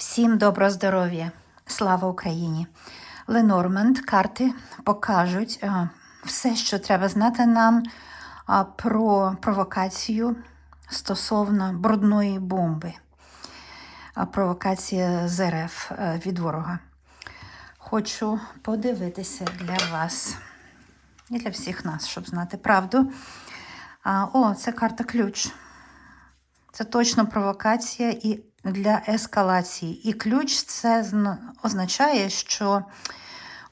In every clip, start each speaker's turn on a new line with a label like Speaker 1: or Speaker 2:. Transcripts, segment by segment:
Speaker 1: Всім доброго здоров'я! Слава Україні! Ленорманд карти покажуть е, все, що треба знати нам а, про провокацію стосовно брудної бомби. А, Провокація з РФ е, від ворога. Хочу подивитися для вас і для всіх нас, щоб знати правду. О, це карта ключ. Це точно провокація і для ескалації. І ключ це означає, що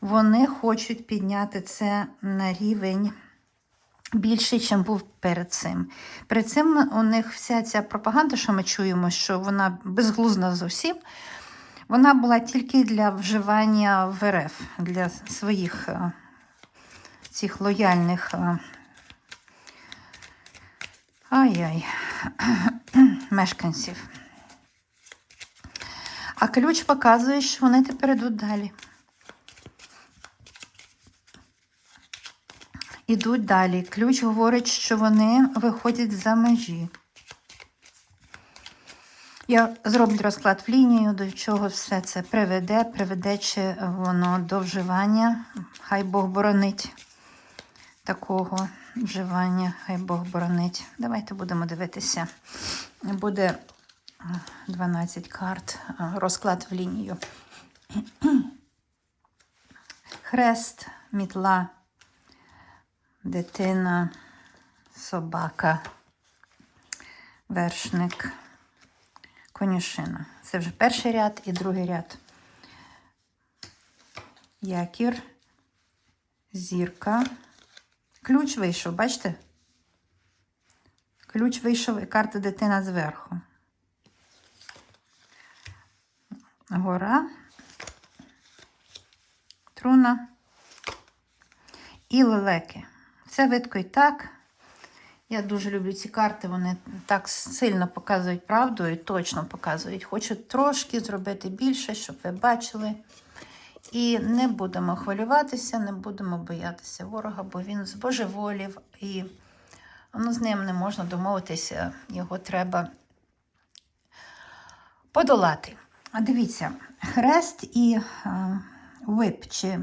Speaker 1: вони хочуть підняти це на рівень більший, ніж був перед цим. Перед цим у них вся ця пропаганда, що ми чуємо, що вона безглузна зовсім. Вона була тільки для вживання в РФ, для своїх е, цих лояльних. е, Ай-яй, мешканців. А ключ показує, що вони тепер йдуть далі. Ідуть далі. Ключ говорить, що вони виходять за межі. Я зроблю розклад в лінію, до чого все це приведе, приведе чи воно до вживання. Хай Бог боронить такого вживання, хай Бог боронить. Давайте будемо дивитися. Буде 12 карт, е, розклад в лінію. Хрест, мітла, дитина, собака, вершник, конюшина. Це вже перший ряд і другий ряд. Якір, зірка. Ключ вийшов, бачите? Ключ вийшов і карта дитина зверху. Гора, труна і лелеки. Це видко і так. Я дуже люблю ці карти, вони так сильно показують правду і точно показують. Хочу трошки зробити більше, щоб ви бачили. І не будемо хвилюватися, не будемо боятися ворога, бо він збожеволів і ну, з ним не можна домовитися, його треба подолати. А дивіться, хрест і е, вип, чи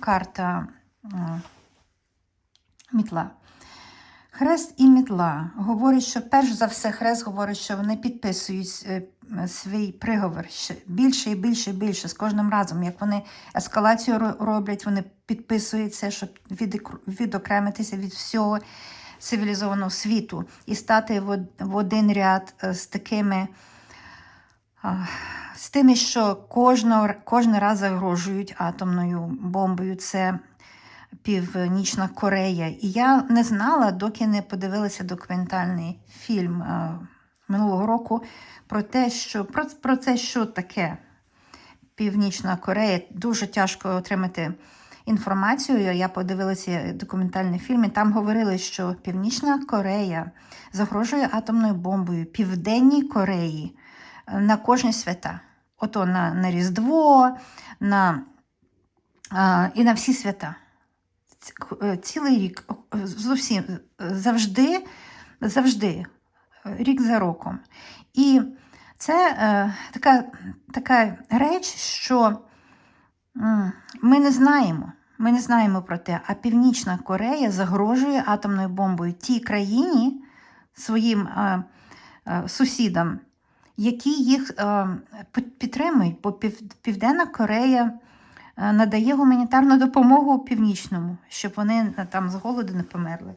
Speaker 1: карта е, мітла. Хрест і мітла говорить, що перш за все хрест говорить, що вони підписують е, свій приговор більше і більше і більше з кожним разом. Як вони ескалацію роблять, вони підписують це, щоб відокремитися від всього цивілізованого світу і стати в один ряд з такими. А, З тими, що кожного, кожен раз загрожують атомною бомбою. Це Північна Корея. І я не знала, доки не подивилася документальний фільм е, минулого року про те, що про, про це, що таке Північна Корея. Дуже тяжко отримати інформацію. Я подивилася документальний фільм, і там говорили, що Північна Корея загрожує атомною бомбою Південній Кореї е, на кожні свята. Ото на, на Різдво, на, а, і на всі свята е, цілий рік, зовсім е, завжди, завжди, е, рік за роком. І це е, така, така реч, що ми не знаємо. Ми не знаємо про те, а Північна Корея загрожує атомною бомбою тій країні своїм е, е, сусідам, які їх е, підтримують, бо Пів- Південна Корея е, надає гуманітарну допомогу північному, щоб вони е, там з голоду не померли.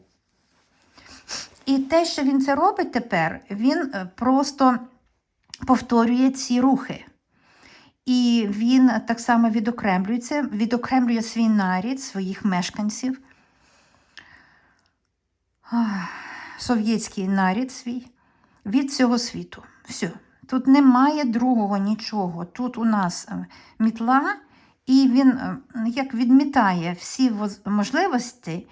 Speaker 1: І те, що він це робить тепер, він просто повторює ці рухи. І він так само відокремлюється, відокремлює свій нарід, своїх мешканців, совєтський нарід свій від цього світу. Все. Тут немає другого нічого. Тут у нас е, мітла, і він е, як відмітає всі можливості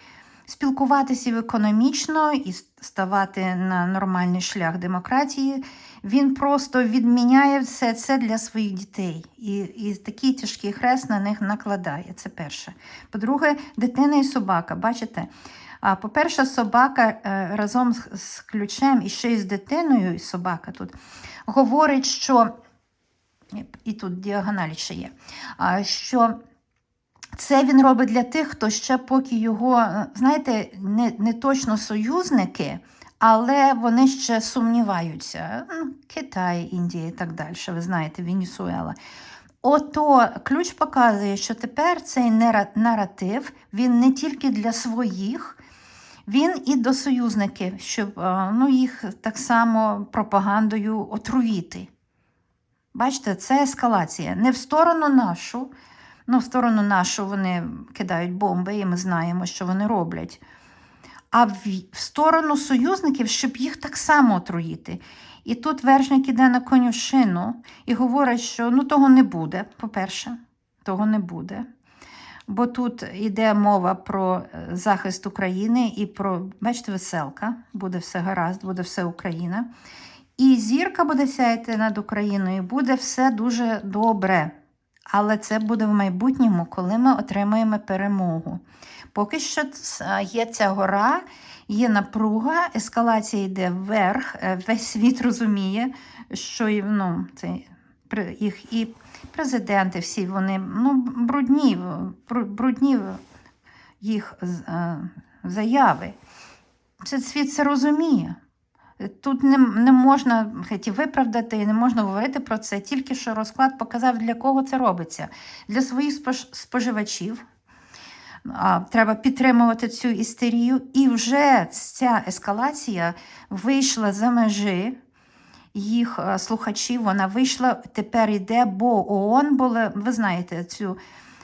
Speaker 1: спілкуватися економічно і ставати на нормальний шлях демократії. Він просто відміняє все це для своїх дітей. І, і такий тяжкий хрест на них накладає. Це перше. По-друге, дитина і собака. Бачите? А, По-перше, собака е, разом з, з ключем і ще й з дитиною, і собака тут говорить, що і тут діагональ ще є. Що це він робить для тих, хто ще поки його, е, знаєте, не, не точно союзники, але вони ще сумніваються. Ну, Китай, Індія і так далі, ви знаєте, Венесуела. Ото ключ показує, що тепер цей наратив він не тільки для своїх, він і до союзників, щоб е, ну, їх так само пропагандою отруїти. Бачите, це ескалація. Не в сторону нашу, ну, в сторону нашу вони кидають бомби, і ми знаємо, що вони роблять. А в, сторону союзників, щоб їх так само отруїти. І тут вершник іде на конюшину і говорить, що ну, того не буде, по-перше, того не буде. Бо тут йде мова про е, захист України і про, бачите, веселка, буде все гаразд, буде все Україна. І зірка буде сяяти над Україною, буде все дуже добре. Але це буде в майбутньому, коли ми отримаємо перемогу. Поки що є ця гора, є напруга, ескалація йде вверх, е, весь світ розуміє, що ну, це, їх і президенти всі вони ну, брудні, брудні їх е, заяви. Це світ це розуміє. Тут не, не можна хотів виправдати і не можна говорити про це. Тільки що розклад показав, для кого це робиться. Для своїх спож- споживачів. А, треба підтримувати цю істерію. І вже ця ескалація вийшла за межі їх е, слухачів. Вона вийшла, тепер йде, бо ООН були, ви знаєте, цю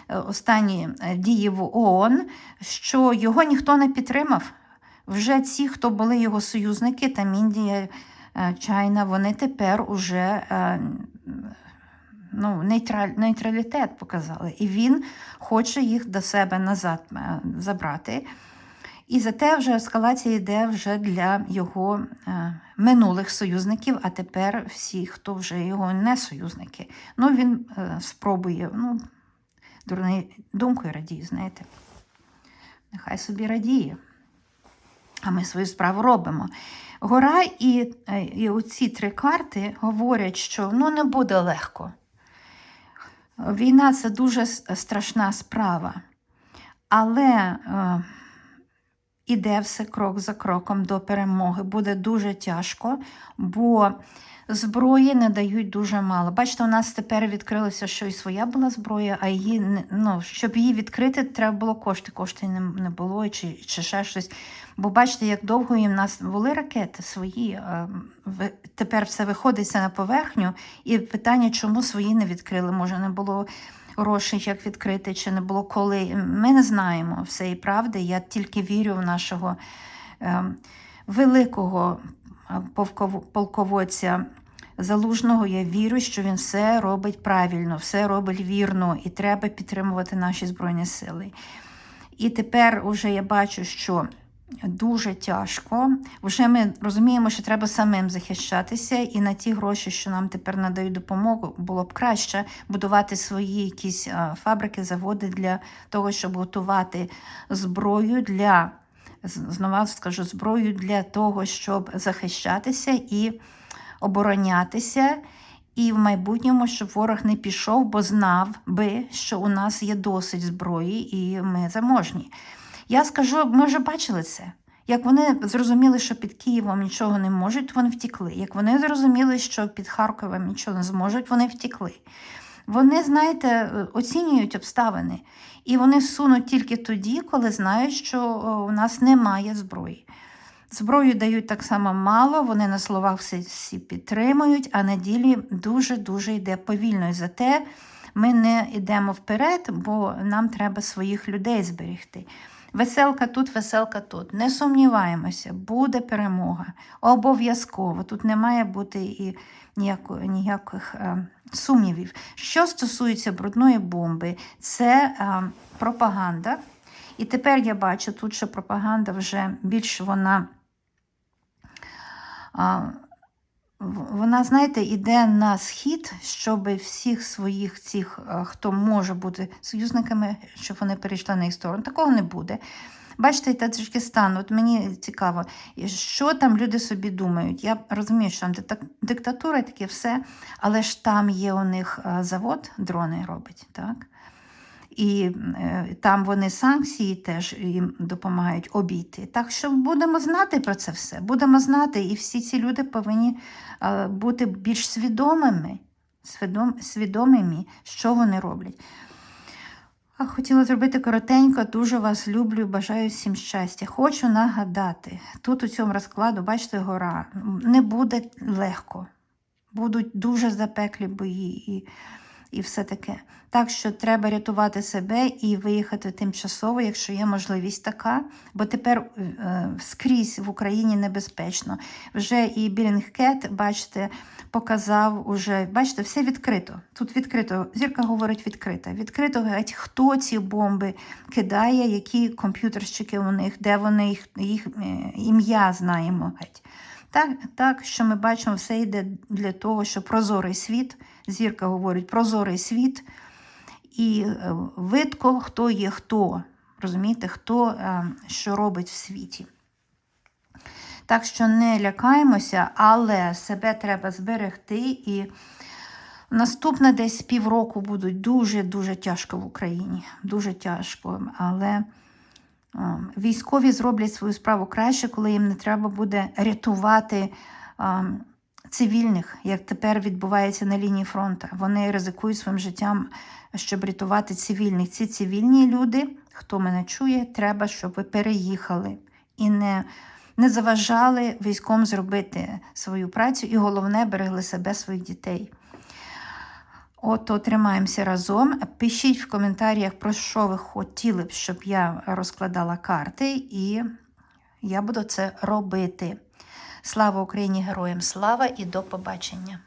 Speaker 1: е, останні е, дії в ООН, що його ніхто не підтримав. Вже ці, хто були його союзники, там Індія, Чайна, вони тепер уже ну, нейтраль, нейтралітет показали. І він хоче їх до себе назад забрати. І зате вже ескалація йде вже для його е, минулих союзників, а тепер всі, хто вже його не союзники. Ну, він е, спробує, ну, дурною думкою радіє, знаєте. Нехай собі радіє. А ми свою справу робимо. Гора і, е, і оці три карти говорять, що ну, не буде легко. Війна це дуже страшна справа. Але іде все крок за кроком до перемоги. Буде дуже тяжко, бо зброї не дають дуже мало. Бачите, у нас тепер відкрилося, що і своя була зброя, а її ну, щоб її відкрити, треба було кошти. Кошти не, не було, чи, чи ще щось. Бо бачите, як довго їм нас були ракети свої. е, Тепер все виходиться на поверхню, і питання, чому свої не відкрили? Може, не було грошей, як відкрити, чи не було коли. Ми не знаємо всієї правди. Я тільки вірю в нашого е, великого е, полководця Залужного. Я вірю, що він все робить правильно, все робить вірно, і треба підтримувати наші Збройні Сили. І тепер уже я бачу, що дуже тяжко. Вже ми розуміємо, що треба самим захищатися, і на ті гроші, що нам тепер надають допомогу, було б краще будувати свої якісь фабрики, заводи для того, щоб готувати зброю для знову скажу зброю для того, щоб захищатися і оборонятися. І в майбутньому, щоб ворог не пішов, бо знав би, що у нас є досить зброї, і ми заможні. Я скажу, ми вже бачили це. Як вони зрозуміли, що під Києвом нічого не можуть, вони втікли. Як вони зрозуміли, що під Харковом нічого не зможуть, вони втікли. Вони, знаєте, оцінюють обставини, і вони сунуть тільки тоді, коли знають, що у нас немає зброї. Зброю дають так само мало, вони на словах всі, всі підтримують, а на ділі дуже-дуже йде повільно. І зате ми не йдемо вперед, бо нам треба своїх людей зберегти. Веселка тут, веселка тут. Не сумніваємося, буде перемога. Обов'язково. Тут не має бути і ніякої, ніяких е, сумнівів. Що стосується брудної бомби, це е, пропаганда. І тепер я бачу тут, що пропаганда вже більш вона. Вона, знаєте, йде на схід, щоб всіх своїх цих, е, хто може бути союзниками, щоб вони перейшли на їх сторону. Такого не буде. Бачите, Таджикистан, от мені цікаво, що там люди собі думають. Я розумію, що там диктатура таке все, але ж там є у них е, завод, дрони робить, так? І е, там вони санкції теж їм допомагають обійти. Так що будемо знати про це все. Будемо знати, і всі ці люди повинні е, бути більш свідомими, свідом, свідомими, що вони роблять. А хотіла зробити коротенько, дуже вас люблю, бажаю всім щастя. Хочу нагадати, тут у цьому розкладу, бачите, гора, не буде легко. Будуть дуже запеклі бої і, і все таке. Так що треба рятувати себе і виїхати тимчасово, якщо є можливість така. Бо тепер е, скрізь в Україні небезпечно. Вже і Білінгкет, бачите, показав уже, бачите, все відкрито. Тут відкрито. Зірка говорить відкрито. Відкрито геть, хто ці бомби кидає, які комп'ютерщики у них, де вони їх, їх е, ім'я знаємо геть. Так, так, що ми бачимо, все йде для того, що прозорий світ, зірка говорить, прозорий світ, і е, видко, хто є хто. Розумієте, хто е, що робить в світі. Так що не лякаємося, але себе треба зберегти. І наступне десь півроку будуть дуже-дуже тяжко в Україні. Дуже тяжко. Але військові зроблять свою справу краще, коли їм не треба буде рятувати цивільних, як тепер відбувається на лінії фронту. Вони ризикують своїм життям, щоб рятувати цивільних. Ці цивільні люди, хто мене чує, треба, щоб ви переїхали і не, не заважали військом зробити свою працю, і головне, берегли себе, своїх дітей. От тримаємося разом. Пишіть в коментарях, про що ви хотіли б, щоб я розкладала карти, і я буду це робити. Слава Україні! Героям слава і до побачення!